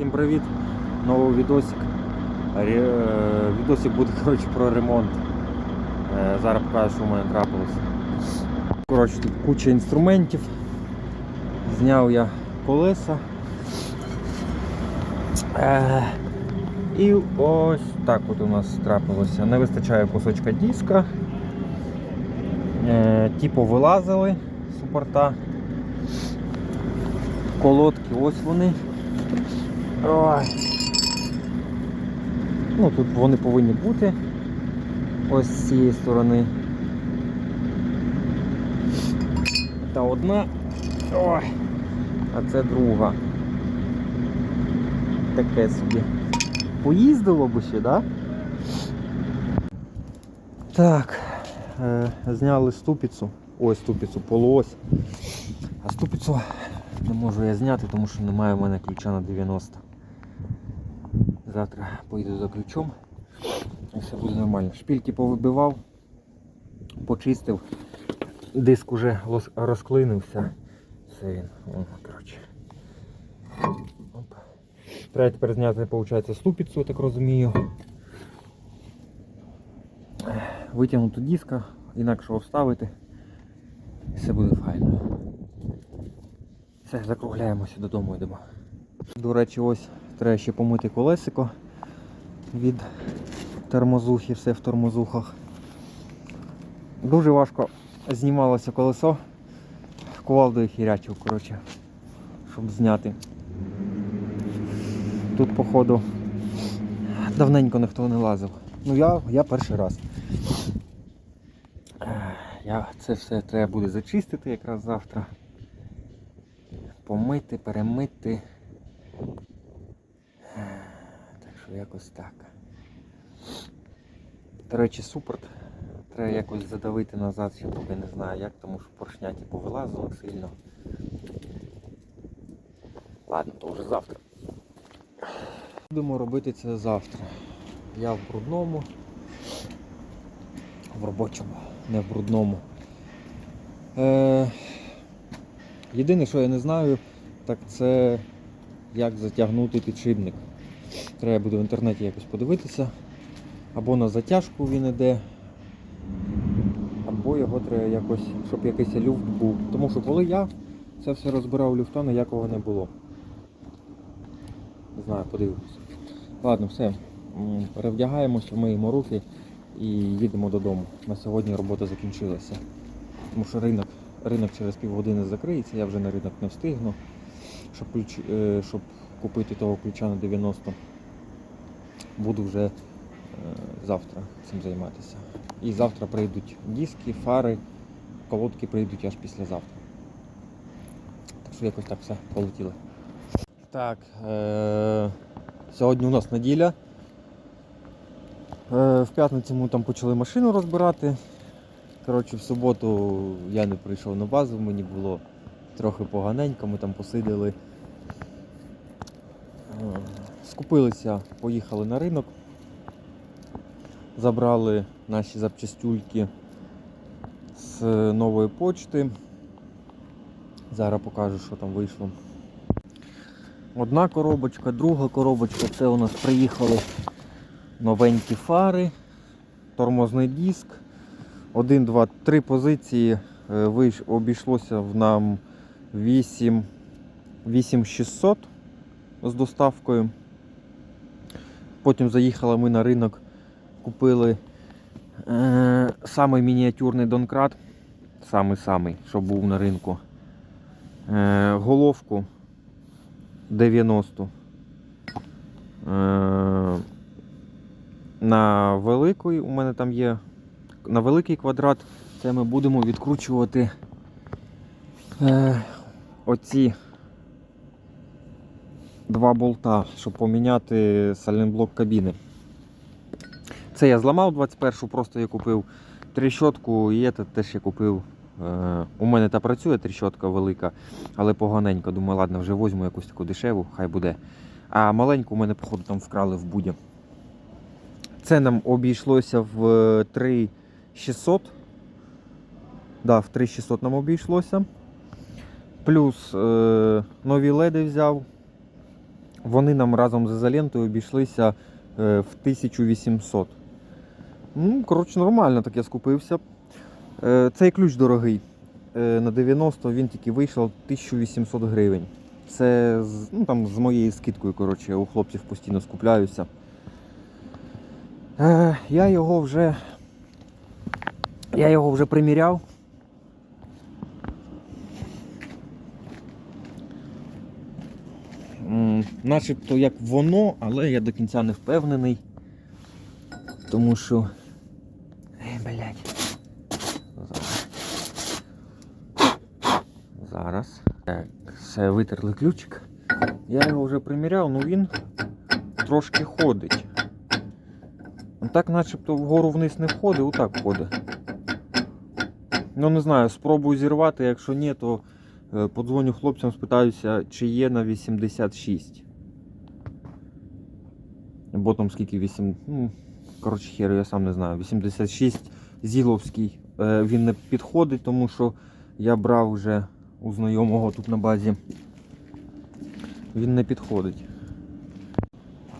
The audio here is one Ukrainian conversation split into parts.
Всім привіт! Новий відосик. Ре- е, Відосик буде коротше, про ремонт. Е, Зараз покажу, що в мене трапилось. Коротше, тут куча інструментів. Зняв я колеса. Е, І ось так от у нас трапилося. Не вистачає кусочка диска. Ті повилазили з супорта. Колодки, ось вони. Ой. Ну, тут вони повинні бути. Ось з цієї сторони. Та одна. Ой. А це друга. Таке собі. Поїздило би ще, да? Так. Е, зняли ступицю. Ось ступицю, полуось. А ступицю не можу я зняти, тому що немає в мене ключа на 90. Завтра поїду за ключом і все буде нормально. Шпільки повибивав, почистив, диск уже розклинився. Все він. Треба тепер зняти, виходить, ступицю, так розумію. Витягнути диска, інакше вставити. І все буде файно. Все, закругляємося додому йдемо. До речі, ось треба ще помити колесико від тормозухи, все в тормозухах. Дуже важко знімалося колесо. Кувалдою хірячив, коротше, щоб зняти. Тут, походу, давненько ніхто не лазив. Ну я, я перший раз. Я, це все треба буде зачистити якраз завтра помити, перемити. Що якось так. До речі, супорт. Треба якось задавити назад, ще поки не знаю як, тому що поршня типу вилазили сильно. Ладно, то вже завтра. Будемо робити це завтра. Я в брудному, в робочому, не в брудному. Е, Єдине, що я не знаю, так це як затягнути підшипник. Треба буде в інтернеті якось подивитися. Або на затяжку він іде, або його треба якось, щоб якийсь люфт був. Тому що коли я це все розбирав люфта, ніякого не було. Не знаю, подивимося. Ладно, все. Перевдягаємося, миємо руки і їдемо додому. На сьогодні робота закінчилася. Тому що ринок Ринок через півгодини закриється, я вже на ринок не встигну, щоб, е, щоб купити того ключа на 90. Буду вже е, завтра цим займатися. І завтра прийдуть диски, фари, колодки прийдуть аж післязавтра. Так що якось так все полетіло. Так, е- сьогодні у нас неділя. Е- в п'ятницю ми там почали машину розбирати. Коротше, в суботу я не прийшов на базу, мені було трохи поганенько, ми там посиділи. Е, Скупилися, поїхали на ринок, забрали наші запчастюльки з нової почти. Зараз покажу, що там вийшло. Одна коробочка, друга коробочка, це у нас приїхали новенькі фари, тормозний диск. Один, два, три позиції е, обійшлося в нам 8, 8600 з доставкою. Потім заїхали ми на ринок, купили е, самий мініатюрний донкрат, самий-самий, що був на ринку. Е, головку 90. Е, на великої у мене там є на великий квадрат це ми будемо відкручувати е, оці два болта, щоб поміняти сальнблок кабіни. Це я зламав 21-шу, просто я купив тріщотку і це теж я купив. Е, у мене та працює тріщотка велика, але поганенько. Думаю, ладно, вже візьму якусь таку дешеву, хай буде. А маленьку у мене, походу, там вкрали в буді. Це нам обійшлося в 3 600. Да, в 3600 нам обійшлося. Плюс е, нові леди взяв. Вони нам разом з ізолентою обійшлися е, в 1800. Ну, коротше, нормально так я скупився. Е, Цей ключ дорогий. Е, На 90 він тільки вийшов 1800 гривень. Це ну, там, з моєю скидкою, коротше, у хлопців постійно скупляюся. Я його вже. Я його вже приміряв. М, Начебто як воно, але я до кінця не впевнений. Тому що. Ей, блядь. Зараз. Зараз. Так, все, витерли ключик. Я його вже приміряв, ну він трошки ходить. Так начебто вгору вниз не входить, отак ходить. Ну не знаю, спробую зірвати, якщо ні, то е, подзвоню хлопцям, спитаюся, чи є на 86. Або там скільки 8. Ну, коротше, хер, я сам не знаю. 86 Зіловський. Е, він не підходить, тому що я брав вже у знайомого тут на базі. Він не підходить.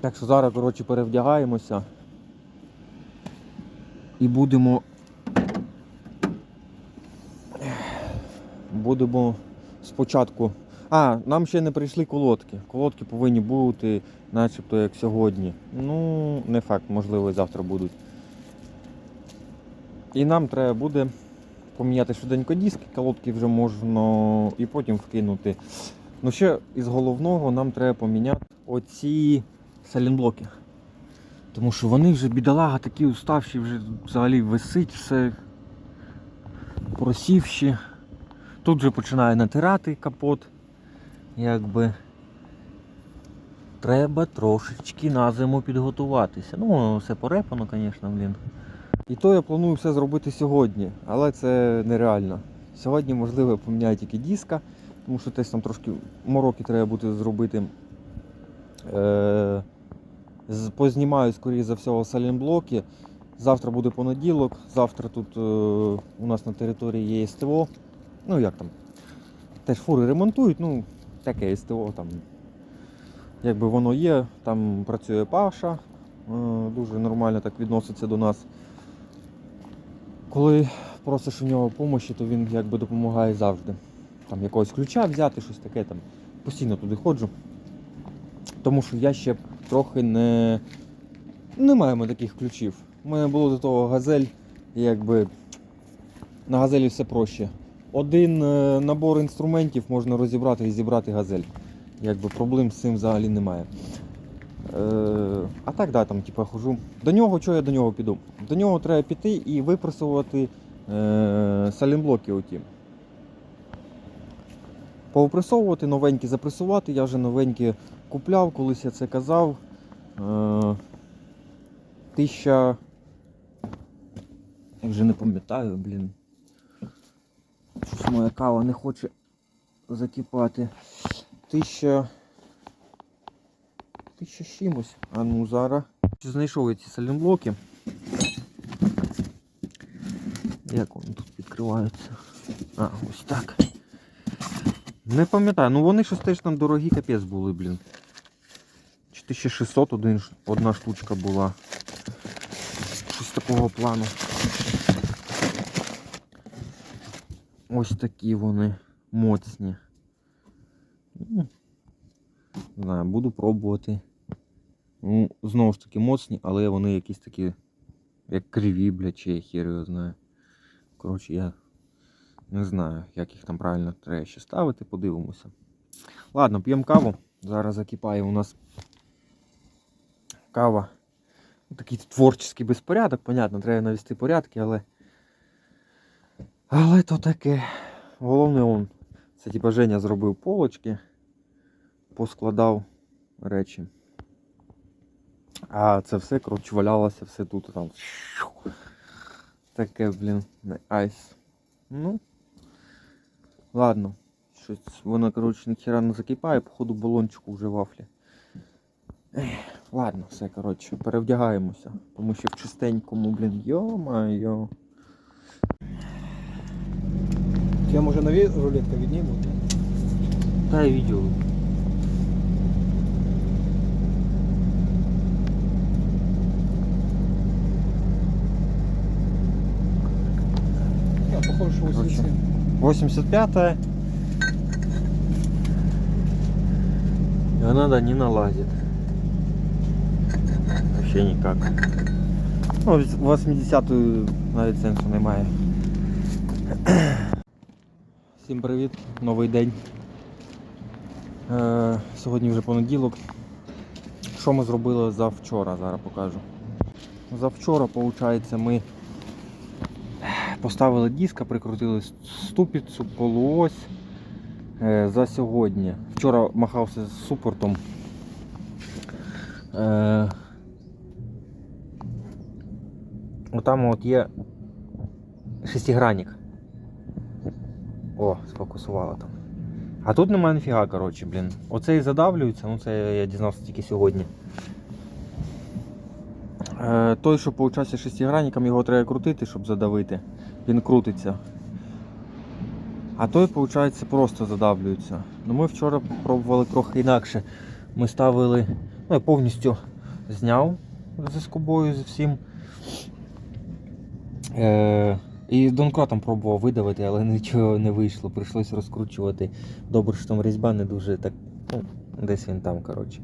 Так що зараз, коротше, перевдягаємося. І будемо. Будемо спочатку. А, нам ще не прийшли колодки. Колодки повинні бути, начебто як сьогодні. Ну, не факт, можливо, і завтра будуть. І нам треба буде поміняти швиденько диски, колодки вже можна і потім вкинути. Ну ще із головного нам треба поміняти оці салінблоки. Тому що вони вже бідолага такі уставші, вже взагалі висить все просівші. Тут вже починає натирати капот. Якби треба трошечки на зиму підготуватися. Ну, все порепано, звісно, блін. І то я планую все зробити сьогодні, але це нереально. Сьогодні, можливо, поміняю тільки диска, тому що десь там трошки мороки треба буде зробити. Е- познімаю, скоріше за всього, салінблоки. Завтра буде понеділок, завтра тут е, у нас на території є СТО. Ну як там? Теж фури ремонтують, ну, таке СТО там. Якби воно є, там працює Паша, е, дуже нормально так відноситься до нас. Коли просиш у нього допомоги, то він якби допомагає завжди. Там якогось ключа взяти, щось таке там. Постійно туди ходжу. Тому що я ще трохи не. Не маємо таких ключів. У мене було до того газель, якби на газелі все проще. Один е, набор інструментів можна розібрати і зібрати газель. Якби проблем з цим взагалі немає. Е, а так, да, там, типу, хожу. До нього, що я до нього піду? До нього треба піти і випресувати е, салінблоки оті. Повипресовувати, новенькі запресувати. Я вже новенькі купляв, колись я це казав. Е, тисяча. Я вже не пам'ятаю, блін. Моя кава не хоче закипати. Тисяча. Тисяча чимось. А ну зараз. Знайшов я ці салінблоки. Як вони тут відкриваються? А, ось так. Не пам'ятаю, ну вони щось теж там дорогі капець були, блін. Чи 1600 один, одна штучка була. Щось такого плану. Ось такі вони моцні. Ну, Не знаю, буду пробувати. Ну, знову ж таки моцні, але вони якісь такі, як криві, блядь, чи я хер його знаю. Коротше, я не знаю, як їх там правильно треба ще ставити, подивимося. Ладно, п'ємо каву. Зараз закипає у нас кава. Ну, Такий творчий безпорядок, понятно, треба навести порядки, але. Але то таке. Головне он. Це типа Женя зробив полочки, поскладав речі. А це все, коротше, валялося все тут там. Таке, блін, айс. Ну. Ладно. Щось воно, коротше, ніхіра не закипає, походу балончику вже вафлі. Ех, ладно, все, коротше, перевдягаємося. Тому що в чистенькому, блін, йо-майо. Тебе може нові рулетка виднее будет. буде? Та я видел. Я похоже, що 87. 85-я. И она да не налазит. Вообще никак. Ну, 80-ю на сенсу немає. Всім привіт, новий день. Е, сьогодні вже понеділок. Що ми зробили за вчора, зараз покажу. За вчора, виходить, ми поставили диска, прикрутили ступицю, полуось. Е, за сьогодні. Вчора махався з супортом. Е, Отам от є шестигранник. О, сфокусувала там. А тут немає ніфіга, коротше, блін. Оцей задавлюється, ну це я дізнався тільки сьогодні. Е, той, що получався шестигранником, його треба крутити, щоб задавити. Він крутиться. А той, виходить, просто задавлюється. Ну ми вчора пробували трохи інакше. Ми ставили, ну я повністю зняв зі скобою з всім. Е, і донкратом пробував видавити, але нічого не вийшло. Прийшлось розкручувати. Добре, що там різьба не дуже так. Ну, десь він там, коротше.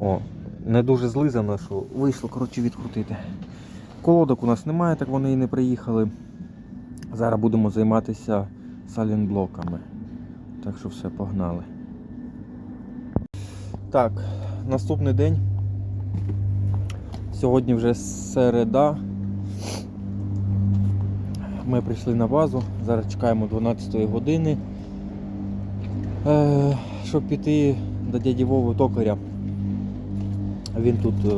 О, не дуже злизано, що вийшло, коротше, відкрутити. Колодок у нас немає, так вони і не приїхали. Зараз будемо займатися салінблоками. Так що все, погнали. Так, наступний день. Сьогодні вже середа. Ми прийшли на базу, зараз чекаємо 12 години, е, щоб піти до дяді Вови токаря. Він тут е,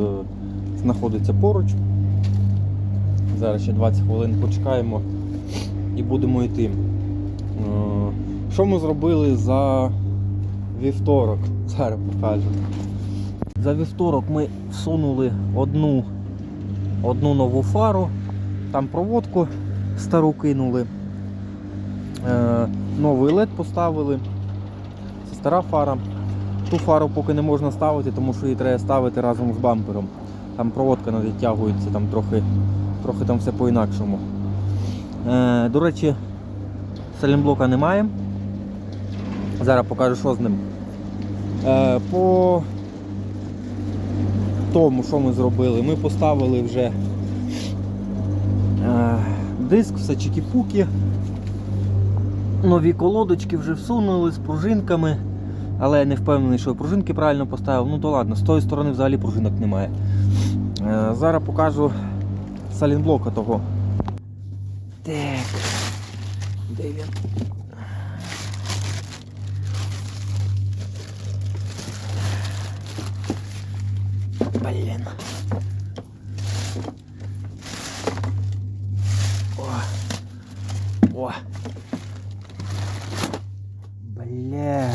знаходиться поруч. Зараз ще 20 хвилин почекаємо і будемо йти. Е, Що ми зробили за вівторок? Зараз покажу. За вівторок ми всунули одну, одну нову фару, там проводку стару кинули. Е, новий LED поставили. Це стара фара. Ту фару поки не можна ставити, тому що її треба ставити разом з бампером. Там проводка не там трохи, трохи там все по-інакшому. Е, до речі, салінблока немає. Зараз покажу, що з ним. Е, по тому, що ми зробили, ми поставили вже. Диск, все чики-пуки. Нові колодочки вже всунули з пружинками. Але я не впевнений, що я пружинки правильно поставив. Ну то ладно, з тої сторони взагалі пружинок немає. Е, зараз покажу салінблока того. Так. Де він? Блін. О. О. Бля.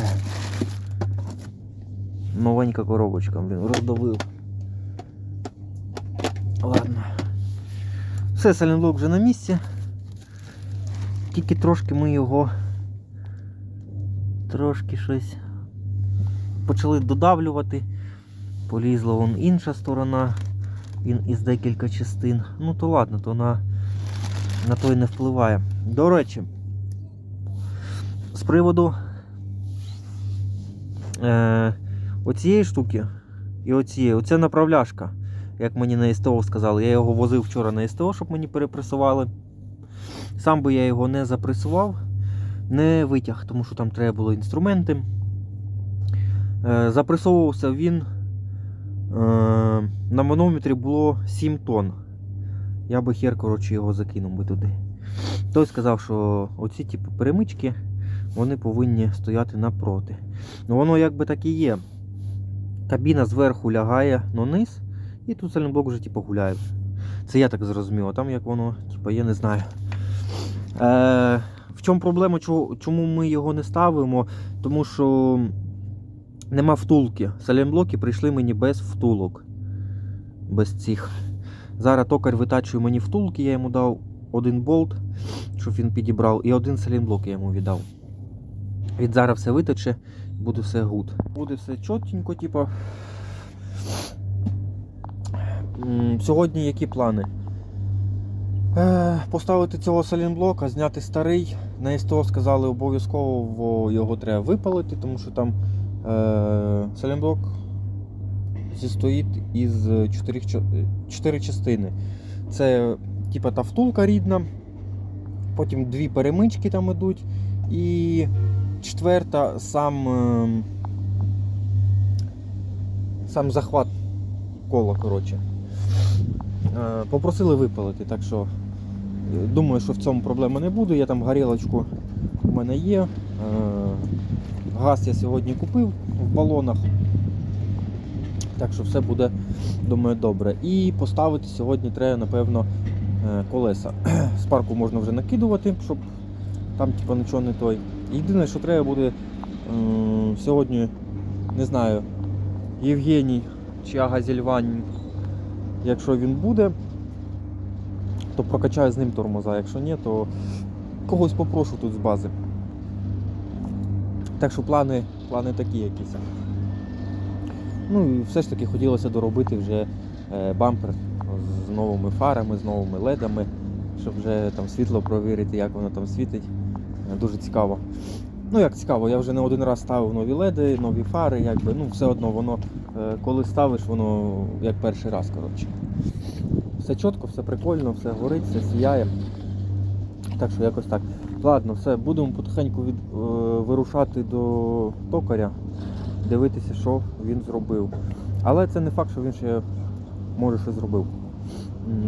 Новенька коробочка, блін, роздавив. Ладно. Все, салінблок вже на місці. Тільки трошки ми його трошки щось почали додавлювати. Полізла вон інша сторона, він із декілька частин. Ну то ладно, то на на той не впливає. До речі, з приводу е, оцієї штуки і оцієї, оце направляшка, як мені на СТО сказали. Я його возив вчора на СТО, щоб мені перепресували. Сам би я його не запресував, не витяг, тому що там треба було інструменти. Е, запресовувався він. е, На манометрі було 7 тонн. Я би хер, коротше, його закинув би туди. Той сказав, що оці типу, перемички вони повинні стояти напроти. Ну воно якби так і є. Кабіна зверху лягає на низ, і тут сальний вже типу, гуляє. Це я так зрозумів, а там як воно, типу, я не знаю. Е, в чому проблема, чому, ми його не ставимо? Тому що нема втулки. Салімблоки прийшли мені без втулок. Без цих. Зараз токар витачує мені втулки, я йому дав один болт, щоб він підібрав, і один салінблок я йому віддав. Від зараз все витече, буде все гуд. Буде все чотенько, типу. Сьогодні які плани? Е, поставити цього салінблока, зняти старий. На СТО сказали, обов'язково його треба випалити, тому що там е, салінблок зістоїть із чотирьох, ча- чотири частини. Це типа та втулка рідна, потім дві перемички там ідуть, і четверта сам, е, сам захват кола. коротше. Е, Попросили випалити, так що е, думаю, що в цьому проблеми не буде. Я там горілочку у мене є. Е, Газ я сьогодні купив в балонах. Так що все буде, думаю, добре. І поставити сьогодні треба, напевно, колеса. З парку можна вже накидувати, щоб там типу, нічого не той. Єдине, що треба буде е, сьогодні, не знаю, Євгеній чи Агазільвань, якщо він буде, то прокачаю з ним тормоза. Якщо ні, то когось попрошу тут з бази. Так що плани, плани такі якісь. Ну і все ж таки хотілося доробити вже е, бампер з новими фарами, з новими ледами, щоб вже там світло провірити, як воно там світить. Дуже цікаво. Ну як цікаво, я вже не один раз ставив нові леди, нові фари, якби, ну все одно воно, е, коли ставиш, воно як перший раз. коротше. Все чітко, все прикольно, все горить, все сіяє. Так що якось так. Ладно, все, будемо потихеньку від, е, вирушати до токаря, дивитися, що він зробив. Але це не факт, що він ще може щось зробив.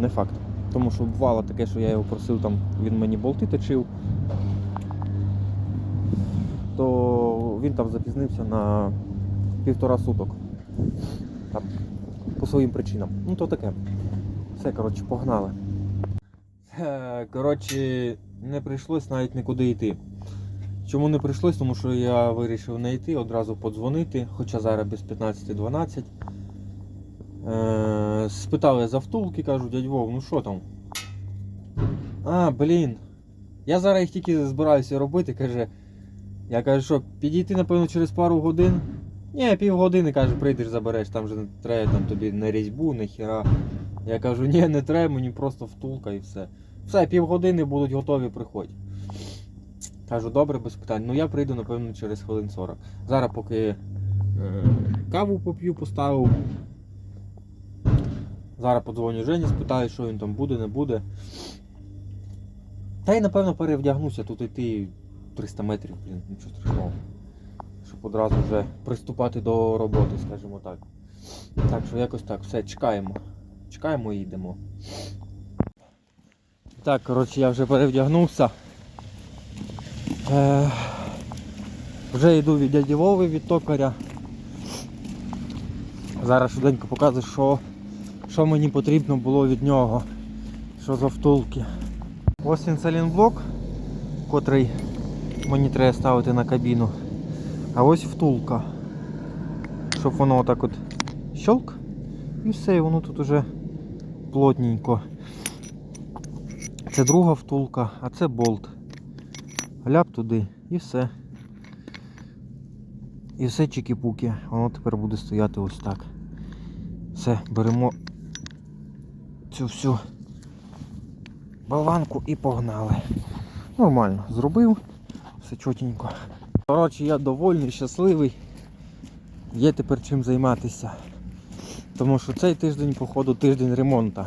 Не факт. Тому що бувало таке, що я його просив, там, він мені болти точив, то він там запізнився на півтора суток. Там, по своїм причинам. Ну то таке. Все, коротше, погнали. Е, Коротше, не прийшлось навіть нікуди йти. Чому не прийшлось? Тому що я вирішив не йти, одразу подзвонити, хоча зараз без 15-12. Е, спитав я за втулки, кажу, дядь Вов, ну що там? А, блін. Я зараз їх тільки збираюся робити, каже. Я кажу, що підійти, напевно, через пару годин. Ні, півгодини, каже, прийдеш, забереш, там же не треба там тобі на різьбу, не хіра. Я кажу, ні, не треба, мені просто втулка і все. Все, півгодини будуть готові, приходь. Кажу, добре, без питань. Ну я прийду, напевно, через хвилин 40. Зараз поки е, каву поп'ю, поставив. Зараз подзвоню Жені, спитаю, що він там буде, не буде. Та й напевно перевдягнуся, тут йти 300 метрів, блін, нічого страшного. Щоб одразу вже приступати до роботи, скажімо так. Так що якось так, все, чекаємо. Чекаємо і йдемо. Так, коротше, я вже перевдягнувся. Е, вже йду від дяді Вови від токаря. Зараз швиденько показую, що, що мені потрібно було від нього. Що за втулки. Ось він салінблок, котрий мені треба ставити на кабіну. А ось втулка. Щоб воно отак от щелк. І все, і воно тут уже плотненько. Це друга втулка, а це болт. Ляп туди і все. І все чики-пуки. Воно тепер буде стояти ось так. Все, беремо цю всю болванку і погнали. Нормально, зробив, все чотенько. Коротше, я довольний, щасливий. Є тепер чим займатися. Тому що цей тиждень, походу, тиждень ремонту.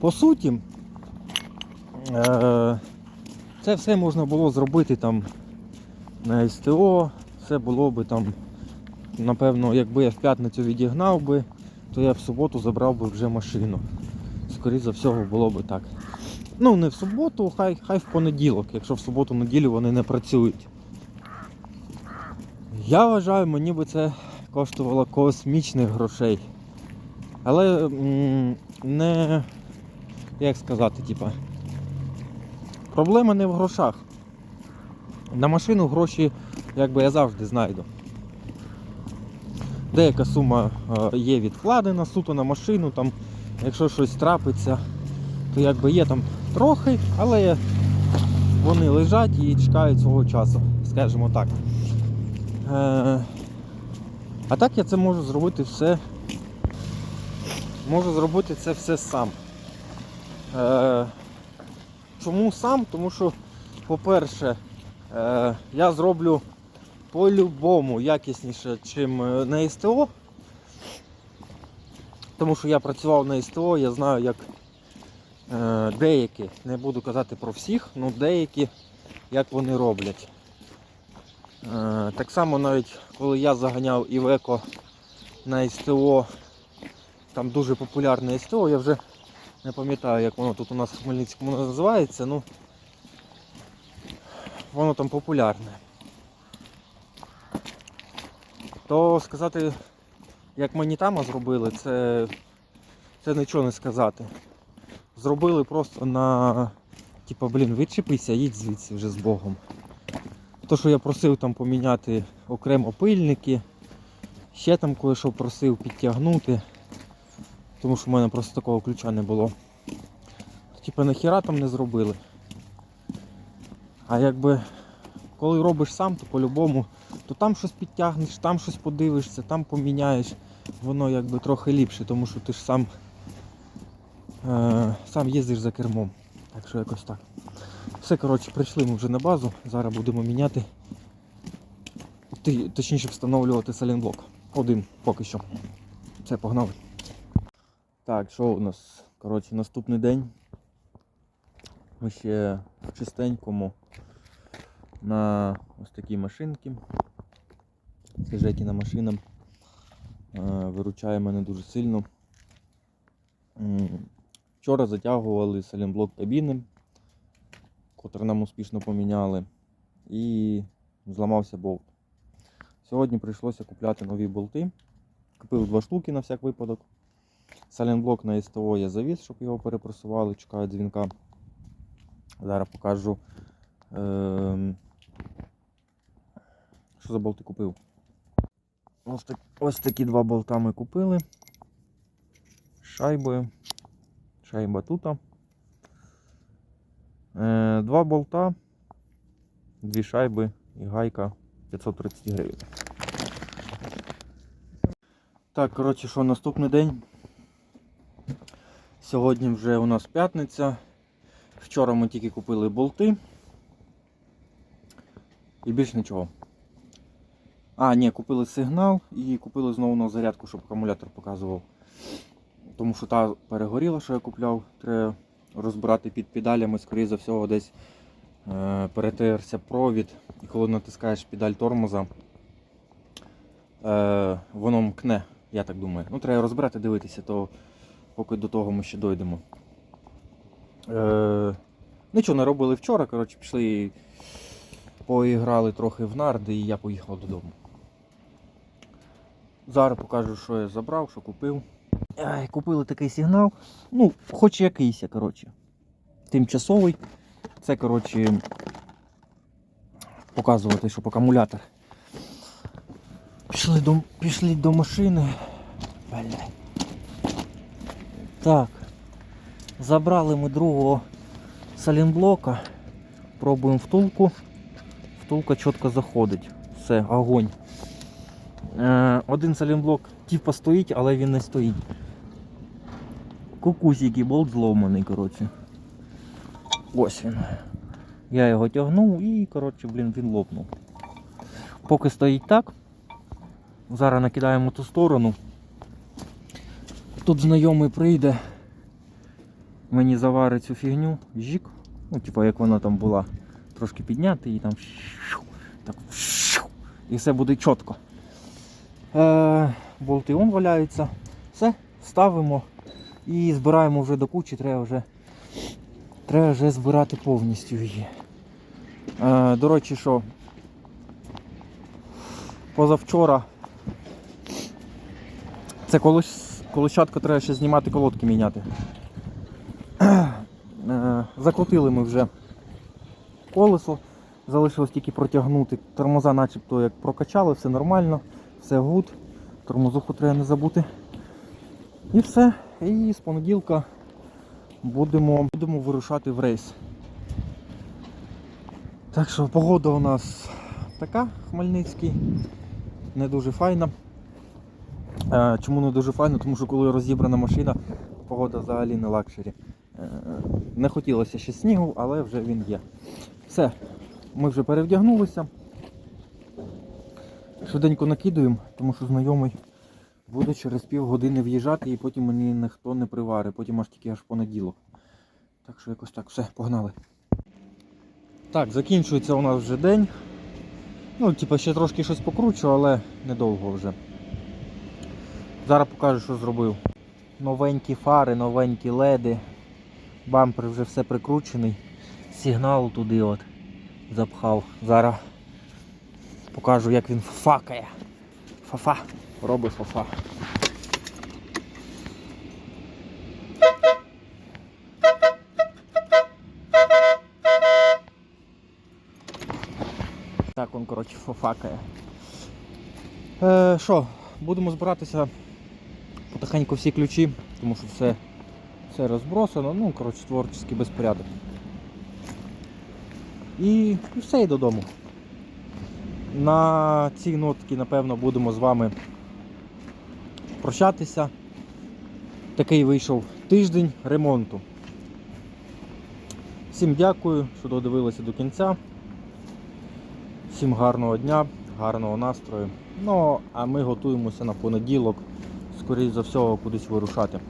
По суті, е- це все можна було зробити там на СТО, все було би там, напевно, якби я в п'ятницю відігнав би, то я в суботу забрав би вже машину. Скоріше за всього було би так. Ну, не в суботу, хай, хай в понеділок, якщо в суботу-неділю вони не працюють. Я вважаю, мені би це коштувало космічних грошей. Але не. Як сказати, типа. Проблема не в грошах. На машину гроші, якби я завжди знайду. Деяка сума е, є відкладена суто на машину, там, якщо щось трапиться, то якби є там трохи, але вони лежать і чекають свого часу, скажімо так. Е, а так я це можу зробити все. Можу зробити це все сам. Е, чому сам? Тому що, по-перше, е, я зроблю по-любому якісніше, е, на СТО. Тому що я працював на СТО, я знаю, як деякі, не буду казати про всіх, але деякі, як вони роблять. Е, так само навіть коли я заганяв Івеко на СТО, там дуже популярне СТО, я вже не пам'ятаю, як воно тут у нас в Хмельницькому називається, ну воно там популярне. То сказати, як мені там зробили, це, це нічого не сказати. Зробили просто на. Типа, блін, відчепися, їдь звідси вже з Богом. То, що я просив там поміняти окремо пильники, ще там кое-що просив підтягнути, тому що в мене просто такого ключа не було. Типа, нахіра там не зробили. А якби коли робиш сам, то по-любому, то там щось підтягнеш, там щось подивишся, там поміняєш, воно якби трохи ліпше, тому що ти ж сам, сам їздиш за кермом. Так що якось так. Все, коротше, прийшли ми вже на базу. Зараз будемо міняти. Ти- Точніше встановлювати салінблок. Один поки що. Все, погнали. Так, що у нас? Коротше, наступний день. Ми ще в чистенькому на ось такій машинці. Це Жекіна машина. Е, Виручає мене дуже сильно. Вчора затягували салінблок кабіни, котрий нам успішно поміняли, і зламався болт. Сьогодні прийшлося купляти нові болти. Купив два штуки на всяк випадок. Салінблок на СТО я завіз, щоб його перепросували, чекаю дзвінка. Зараз покажу. Ем... Що за болти купив? Ось, так, ось такі два болта ми купили. Шайбою. Шайба тут. Е, два болта, дві шайби і гайка 530 гривень. Так, коротше, що наступний день. Сьогодні вже у нас п'ятниця. Вчора ми тільки купили болти. І більш нічого. А, ні, купили сигнал і купили знову на зарядку, щоб акумулятор показував. Тому що та перегоріла, що я купляв, треба розбирати під педалями, скоріше за всього, десь е, перетерся провід. І коли натискаєш педаль тормоза, е, воно мкне, я так думаю. Ну, треба розбирати, дивитися, то поки до того ми ще дойдемо. Е, нічого не робили вчора, коротше, пішли, поіграли трохи в нарди і я поїхав додому. Зараз покажу, що я забрав, що купив. Ай, купили такий сигнал. Ну, хоч якийсь, коротше. Тимчасовий. Це, коротше, показувати, щоб акумулятор. Пішли до, пішли до машини. Блядь. Так. Забрали ми другого салінблока. Пробуємо втулку. Втулка чітко заходить. Все, огонь. Е, один салінблок типа стоїть, але він не стоїть. Кукусик болт зломаний, коротше. Ось він. Я його тягнув і, коротше, блін, він лопнув. Поки стоїть так. Зараз накидаємо ту сторону. Тут знайомий прийде. Мені заварить цю фігню, жік. Ну, типу, як вона там була. Трошки підняти і там. Так, і все буде чітко. Е, болти он валяються. Все, ставимо і збираємо вже до кучі, треба вже, треба вже збирати повністю її. Е, до речі, що позавчора це колищатка треба ще знімати колодки міняти. Е, закрутили ми вже колесо, залишилось тільки протягнути. Тормоза начебто як прокачали, все нормально, все гуд. Тормозуху треба не забути. І все. І з понеділка будемо, будемо вирушати в рейс. Так що погода у нас така, Хмельницький, не дуже файна. Е, Чому не дуже файна? Тому що коли розібрана машина, погода взагалі не лакшері. Е, Не хотілося ще снігу, але вже він є. Все, ми вже перевдягнулися. Швиденько накидуємо, тому що знайомий буде через півгодини в'їжджати і потім мені ніхто не приварить, потім аж тільки аж понеділок. Так що якось так, все, погнали. Так, закінчується у нас вже день. Ну, типа, ще трошки щось покручу, але недовго вже. Зараз покажу, що зробив. Новенькі фари, новенькі леди. Бампер вже все прикручений. Сигнал туди от запхав. Зараз покажу, як він факає. Фафа. Робить фафа. Так он, коротше, фафакає. Е, Що, будемо збиратися потихеньку всі ключі, тому що все, все розбросано, ну, коротше, творчий безпорядок. І, і все і додому. На цій нотці, напевно, будемо з вами прощатися. Такий вийшов тиждень ремонту. Всім дякую, що додивилися до кінця. Всім гарного дня, гарного настрою. Ну, а ми готуємося на понеділок, скоріш за всього, кудись вирушати.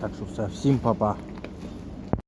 Так що все, всім па-па.